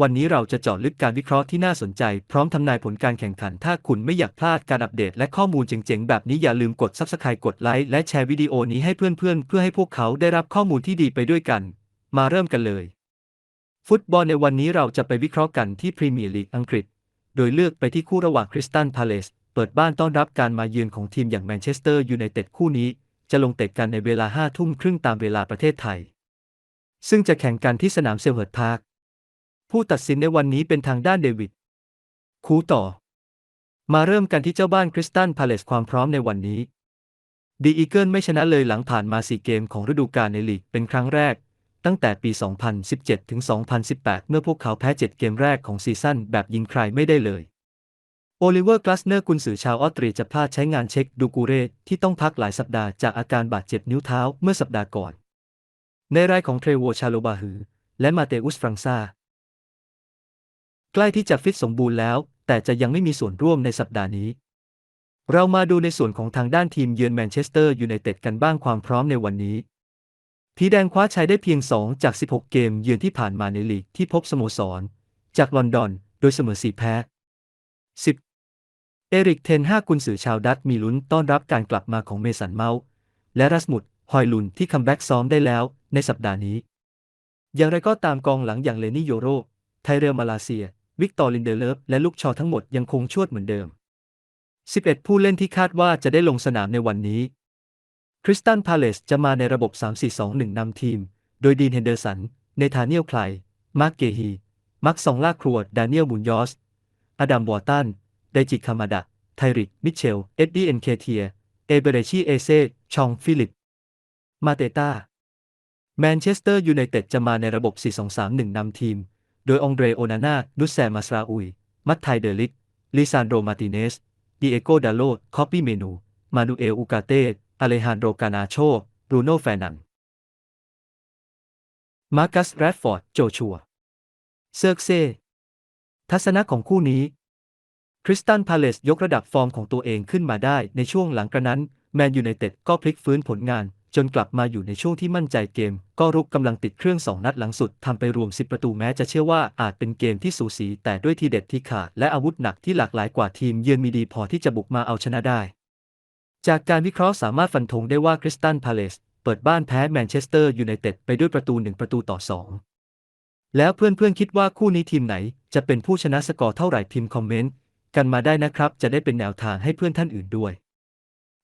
วันนี้เราจะเจาะลึกการวิเคราะห์ที่น่าสนใจ พร้อมทำนายผลการแข่งขัน ถ้าคุณไม่อยากพลาดการอัปเดตและข้อมูลเจ๋งๆ แบบนี้อย่าลืมกด Subscribe กดไลค์และแชร์วิดีโอนี้ให้เพื่อนๆ เพื่อให้พวกเขาได้รับข้อมูลที่ดีไปด้วยกัน มาเริ่มกันเลย ฟุตบอลในวันนี้เราจะไปวิเคราะห์กันที่พรีเมียร์ลีกอังกฤษ โดยเลือกไปที่คู่ระหว่างคริสตัลพาเลสเปิดบ้านต้อนรับการมาเยือนของทีมอย่างแมนเชสเตอร์ยูไนเต็ดคู่นี้ จะลงเตะกันในเวลา5ทุ่มครึ่งตามเวลาประเทศไทย ซึ่งจะแข่งกันที่สนามเซลเฮิร์ตพาร์ค ผู้ตัดสินในวันนี้เป็นทางด้านเดวิด คูต่อ มาเริ่มกันที่เจ้าบ้านคริสตัลพาเลสความพร้อมในวันนี้ดีอีเกิลไม่ชนะเลยหลังผ่านมา4เกมของฤดูกาลในลีกเป็นครั้งแรก ตั้งแต่ปี 2017 ถึง 2018 เมื่อพวกเขาแพ้ 7 เกมแรกของซีซั่นแบบยิงใครไม่ได้เลย โอลิเวอร์กลาสเนอร์กุนสือชาวออสเตรียจะพลาดใช้งานเช็คดูกูเรที่ต้องพักหลายสัปดาห์จากอาการบาดเจ็บนิ้วเท้าเมื่อสัปดาห์ก่อน ในรายของเทรโวชาโลบาฮือ และมาเตอุสฟรังซา ใกล้ที่จะฟิตสมบูรณ์แล้ว แต่จะยังไม่มีส่วนร่วมในสัปดาห์นี้ เรามาดูในส่วนของทางด้านทีมเยือนแมนเชสเตอร์ยูไนเต็ดกันบ้างความพร้อมในวันนี้ผีแดงคว้าชัยได้เพียง 2 จาก 16 เกมเยือนที่ผ่านมาในลีกที่พบสโมสร จากลอนดอน โดยเสมอ4แพ้ 10 เอริกเทนห้ากุนสือชาวดัตมีลุ้นต้อนรับการกลับมาของเมสันเมาส์และรัสมุดฮอยลุนที่คัมแบ็กซ้อมได้แล้วในสัปดาห์นี้ อย่างไรก็ตามกองหลังอย่างเลนี่โยโร ไทเรลมาลาเซีย วิกตอร์ลินเดเลฟและลูกชอทั้งหมดยังคงชวดเหมือนเดิม 11 ผู้เล่นที่คาดว่าจะได้ลงสนามในวันนี้ คริสตันพาเลสจะมาในระบบ 3-4-2-1 นำทีม โดยดีนเฮนเดอร์สัน เนธาเนียลไคลมาร์กเกฮี มักซองลากครัว ดานิเอลมุนยอส อดัมวอร์ตัน ไดจิคามาดะ ไทริก มิเชล เอ็ดดี้เอ็นเคเทีย เอเบเรชีเอเซ ชอง ฟิลิป มาเตตาแมนเชสเตอร์ยูไนเต็ดจะมาในระบบ 4-2-3-1 นำทีม ดยองเดรโอนาน่านุสแซมาสราอุย มัตไทเดลิก ลิซานโดมาติเนสดิเอโกดาโลคอปปี้เมนู มานูเอล อูกาเต้อเลฮานโดกานาโชบรูโนแฟนันมาร์กัสแรดฟอร์ด โจชัว เซิร์กเซ ทัศนะของคู่นี้ คริสตันพาเลสยกระดับฟอร์มของตัวเองขึ้นมาได้ในช่วงหลังกระนั้น แมนยูไนเต็ดก็พลิกฟื้นผลงาน จนกลับมาอยู่ในช่วงที่มั่นใจเกม ก็รุกกำลังติดเครื่อง2นัดหลังสุดทำไปรวม 10 ประตูแม้จะเชื่อว่าอาจเป็นเกมที่สูสี แต่ด้วยทีเด็ดที่ขาดและอาวุธหนักที่หลากหลายกว่าทีมเยือนมีดีพอที่จะบุกมาเอาชนะได้ จากการวิเคราะห์สามารถฟันธงได้ว่าคริสตันพาเลสเปิดบ้านแพ้แมนเชสเตอร์ยูไนเต็ดไปด้วยประตู 1 ประตูต่อ 2 แล้วเพื่อนๆคิดว่าคู่นี้ทีมไหน จะเป็นผู้ชนะสกอร์เท่าไหร่พิมพ์คอมเมนต์กันมาได้นะครับ จะได้เป็นแนวทางให้เพื่อนท่านอื่นด้วย